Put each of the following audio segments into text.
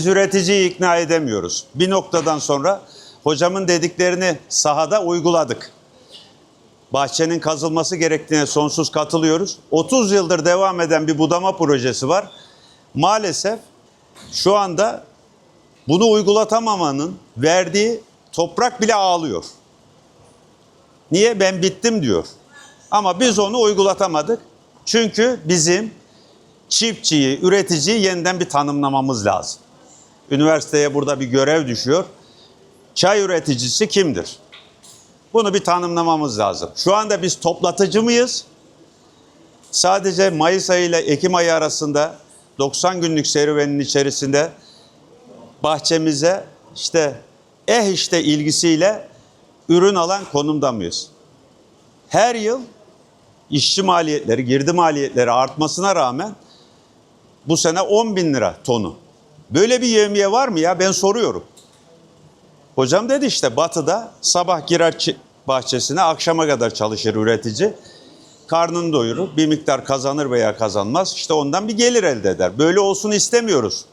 Biz üreticiyi ikna edemiyoruz. Bir noktadan sonra hocamın dediklerini sahada uyguladık. Bahçenin kazılması gerektiğine sonsuz katılıyoruz. 30 yıldır devam eden bir budama projesi var. Maalesef şu anda bunu uygulatamamanın verdiği toprak bile ağlıyor. Niye? Ben bittim diyor. Ama biz onu uygulatamadık. Çünkü bizim çiftçiyi, üreticiyi yeniden bir tanımlamamız lazım. Üniversiteye burada bir görev düşüyor. Çay üreticisi kimdir? Bunu bir tanımlamamız lazım. Şu anda biz toplatıcı mıyız? Sadece Mayıs ayı ile Ekim ayı arasında 90 günlük serüvenin içerisinde bahçemize işte eh işte ilgisiyle ürün alan konumda mıyız? Her yıl işçi maliyetleri, girdi maliyetleri artmasına rağmen bu sene 10 bin lira tonu. Böyle bir yevmiye var mı ya ben soruyorum. Hocam dedi işte batıda sabah girer bahçesine akşama kadar çalışır üretici. Karnını doyurur, bir miktar kazanır veya kazanmaz. İşte ondan bir gelir elde eder. Böyle olsun istemiyoruz.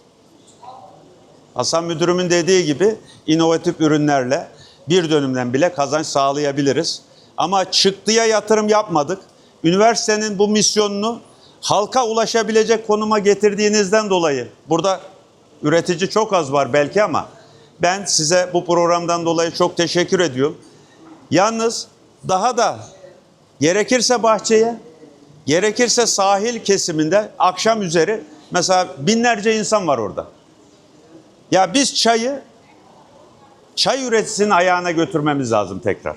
Hasan Müdürümün dediği gibi inovatif ürünlerle bir dönümden bile kazanç sağlayabiliriz. Ama çıktıya yatırım yapmadık. Üniversitenin bu misyonunu halka ulaşabilecek konuma getirdiğinizden dolayı burada üretici çok az var belki ama ben size bu programdan dolayı çok teşekkür ediyorum. Yalnız daha da gerekirse bahçeye, gerekirse sahil kesiminde akşam üzeri mesela binlerce insan var orada. Ya biz çayı çay üreticisinin ayağına götürmemiz lazım tekrar.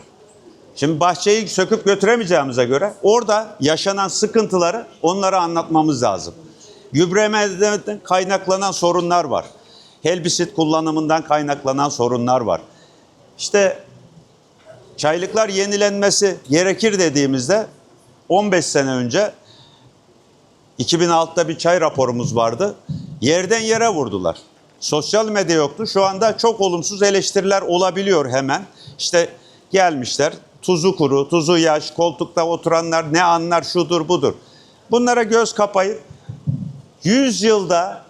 Şimdi bahçeyi söküp götüremeyeceğimize göre orada yaşanan sıkıntıları onlara anlatmamız lazım. Gübremeden kaynaklanan sorunlar var. Helbisit kullanımından kaynaklanan sorunlar var. İşte çaylıklar yenilenmesi gerekir dediğimizde 15 sene önce 2006'da bir çay raporumuz vardı. Yerden yere vurdular. Sosyal medya yoktu. Şu anda çok olumsuz eleştiriler olabiliyor hemen. İşte gelmişler tuzu kuru, tuzu yaş, koltukta oturanlar ne anlar şudur budur. Bunlara göz kapayıp 100 yılda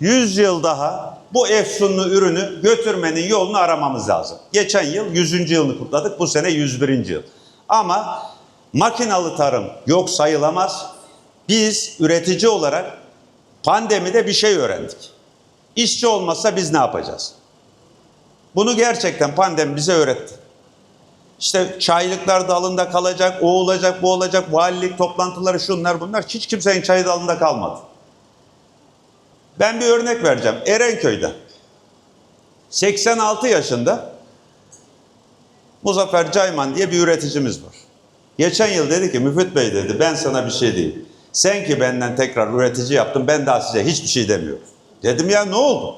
100 yıl daha bu efsunlu ürünü götürmenin yolunu aramamız lazım. Geçen yıl 100. yılını kutladık. Bu sene 101. yıl. Ama makinalı tarım yok sayılamaz. Biz üretici olarak pandemide bir şey öğrendik. İşçi olmazsa biz ne yapacağız? Bunu gerçekten pandemi bize öğretti. İşte çaylıklar dalında kalacak, o olacak, bu olacak, valilik toplantıları şunlar bunlar. Hiç kimsenin çayı dalında kalmadı. Ben bir örnek vereceğim. Erenköy'de 86 yaşında Muzaffer Cayman diye bir üreticimiz var. Geçen yıl dedi ki Müfit Bey dedi ben sana bir şey diyeyim. Sen ki benden tekrar üretici yaptın ben daha size hiçbir şey demiyorum. Dedim ya ne oldu?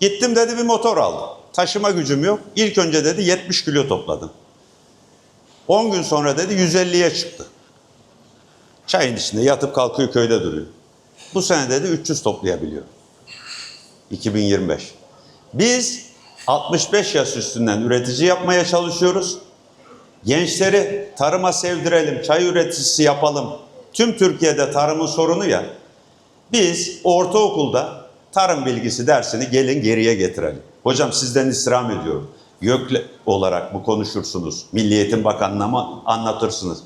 Gittim dedi bir motor aldım. Taşıma gücüm yok. İlk önce dedi 70 kilo topladım. 10 gün sonra dedi 150'ye çıktı. Çayın içinde yatıp kalkıyor köyde duruyor. Bu sene dedi 300 toplayabiliyor. 2025. Biz 65 yaş üstünden üretici yapmaya çalışıyoruz. Gençleri tarıma sevdirelim, çay üreticisi yapalım. Tüm Türkiye'de tarımın sorunu ya. Biz ortaokulda tarım bilgisi dersini gelin geriye getirelim. Hocam sizden istirham ediyorum. YÖK olarak bu konuşursunuz. Milli Eğitim Bakanlığı'na anlatırsınız.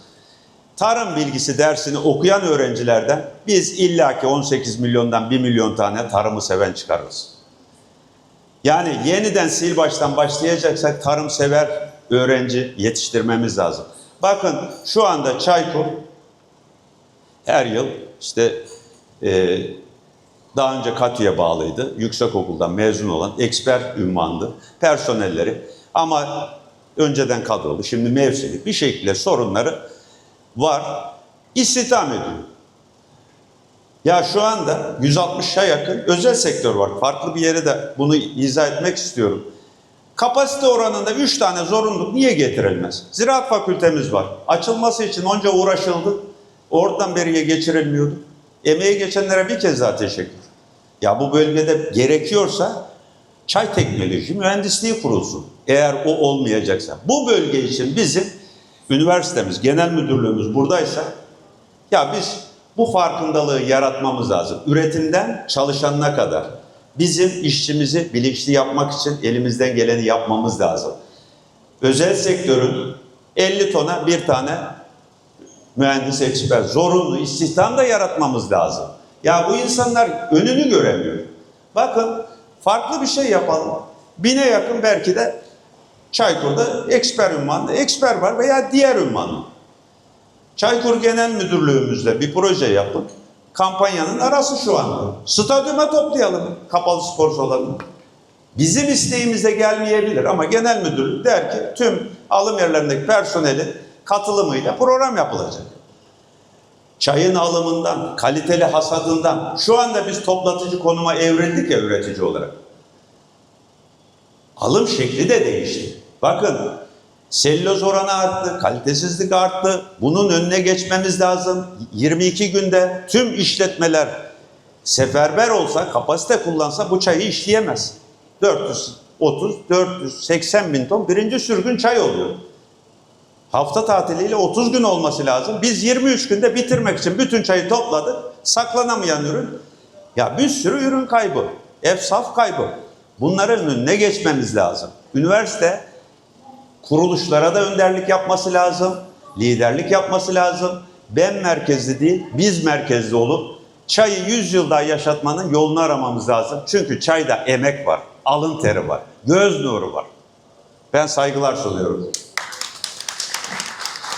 Tarım bilgisi dersini okuyan öğrencilerden biz illaki 18 milyondan 1 milyon tane tarımı seven çıkarırız. Yani yeniden sil baştan başlayacaksak tarım sever öğrenci yetiştirmemiz lazım. Bakın şu anda Çaykur her yıl işte e, daha önce Katü'ye bağlıydı. Yüksekokuldan mezun olan eksper ünvanlı personelleri ama önceden kadrolu, şimdi mevsimlik bir şekilde sorunları var. İstihdam ediyor. Ya şu anda 160'a yakın özel sektör var. Farklı bir yere de bunu izah etmek istiyorum. Kapasite oranında 3 tane zorunluluk niye getirilmez? Ziraat fakültemiz var. Açılması için onca uğraşıldı. Oradan beriye geçirilmiyordu. Emeği geçenlere bir kez daha teşekkür. Ya bu bölgede gerekiyorsa çay teknoloji mühendisliği kurulsun. Eğer o olmayacaksa. Bu bölge için bizim üniversitemiz, genel müdürlüğümüz buradaysa ya biz bu farkındalığı yaratmamız lazım. Üretimden çalışanına kadar. bizim işçimizi bilinçli yapmak için elimizden geleni yapmamız lazım. Özel sektörün 50 tona bir tane mühendis eksper zorunlu istihdam da yaratmamız lazım. Ya bu insanlar önünü göremiyor. Bakın farklı bir şey yapalım. Bine yakın belki de Çaykur'da eksper ünvanlı eksper var veya diğer ünvanlı. Çaykur Genel Müdürlüğümüzle bir proje yapın. Kampanyanın arası şu anda. Stadyuma toplayalım kapalı spor salonunu. Bizim isteğimize gelmeyebilir ama genel müdürlük der ki tüm alım yerlerindeki personelin katılımıyla program yapılacak. Çayın alımından, kaliteli hasadından, şu anda biz toplatıcı konuma evrildik ya üretici olarak. Alım şekli de değişti. Bakın selüloz oranı arttı, kalitesizlik arttı. Bunun önüne geçmemiz lazım. 22 günde tüm işletmeler seferber olsa, kapasite kullansa bu çayı işleyemez. 430, 480 bin ton birinci sürgün çay oluyor. Hafta tatiliyle 30 gün olması lazım. Biz 23 günde bitirmek için bütün çayı topladık. Saklanamayan ürün. Ya bir sürü ürün kaybı. Efsaf kaybı. Bunların önüne geçmemiz lazım. Üniversite kuruluşlara da önderlik yapması lazım. Liderlik yapması lazım. Ben merkezli değil, biz merkezli olup çayı 100 yıl daha yaşatmanın yolunu aramamız lazım. Çünkü çayda emek var, alın teri var, göz nuru var. Ben saygılar sunuyorum.